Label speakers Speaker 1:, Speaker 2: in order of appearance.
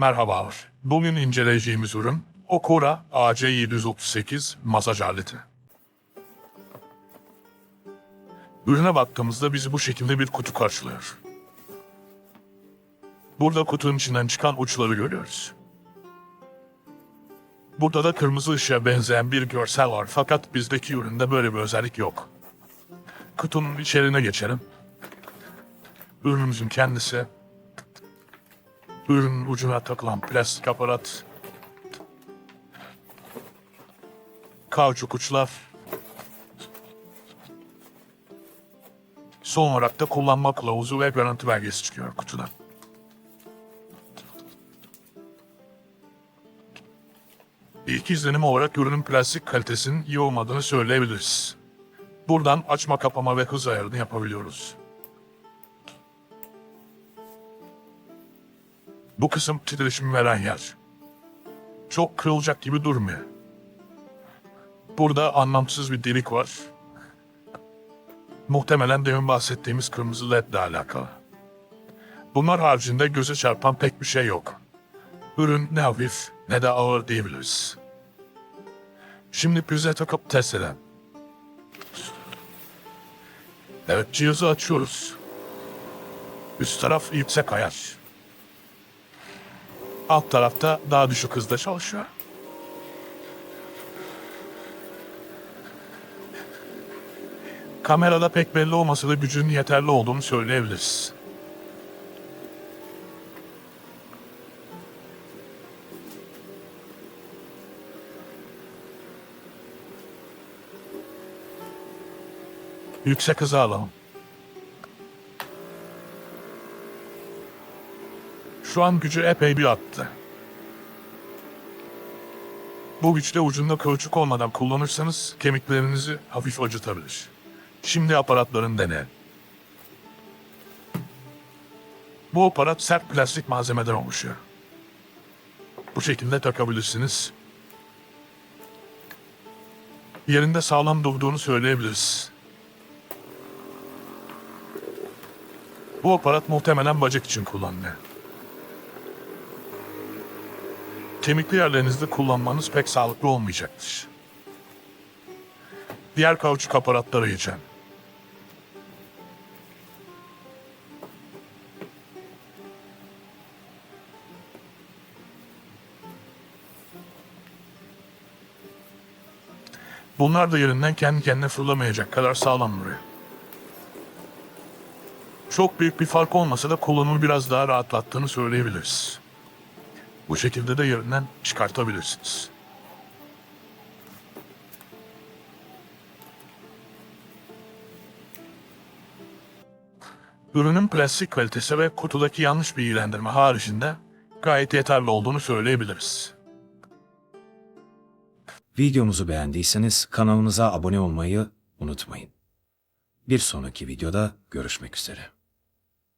Speaker 1: Merhaba. Bugün inceleyeceğimiz ürün Okura AC738 masaj aleti. Ürüne baktığımızda bizi bu şekilde bir kutu karşılıyor. Burada kutunun içinden çıkan uçları görüyoruz. Burada da kırmızı ışığa benzeyen bir görsel var fakat bizdeki üründe böyle bir özellik yok. Kutunun içeriğine geçelim. Ürünümüzün kendisi, ürünün ucuna takılan plastik aparat, kauçuk uçlar, son olarak da kullanma kılavuzu ve garanti belgesi çıkıyor kutudan. İlk izlenim olarak ürünün plastik kalitesinin iyi olmadığını söyleyebiliriz. Buradan açma kapama ve hız ayarını yapabiliyoruz. Bu kısım titreşim veren yer. Çok kırılacak gibi durmuyor. Burada anlamsız bir delik var. Muhtemelen demin bahsettiğimiz kırmızı led ile alakalı. Bunlar haricinde göze çarpan pek bir şey yok. Ürün ne hafif ne de ağır diyebiliriz. Şimdi prize takıp test edelim. Evet cihazı açıyoruz. Üst taraf yüksek ayar. Alt tarafta daha düşük hızda çalışıyor. Kamerada pek belli olmasa da gücün yeterli olduğunu söyleyebiliriz. Yüksek hıza alalım. Şu an gücü epey bir arttı. Bu güçte ucunda kılçık olmadan kullanırsanız kemiklerinizi hafif acıtabilir. Şimdi aparatların dene. Bu aparat sert plastik malzemeden oluşuyor. Bu şekilde takabilirsiniz. Yerinde sağlam durduğunu söyleyebiliriz. Bu aparat muhtemelen bacak için kullanılıyor. Kemikli yerlerinizde kullanmanız pek sağlıklı olmayacaktır. Diğer kauçuk aparatlara geçelim. Bunlar da yerinden kendi kendine fırlamayacak kadar sağlam duruyor. Çok büyük bir fark olmasa da kullanımı biraz daha rahatlattığını söyleyebiliriz. Bu şekilde de yerinden çıkartabilirsiniz. Ürünün plastik kalitesi ve kutudaki yanlış bilgilendirme haricinde gayet yeterli olduğunu söyleyebiliriz.
Speaker 2: Videomuzu beğendiyseniz kanalımıza abone olmayı unutmayın. Bir sonraki videoda görüşmek üzere.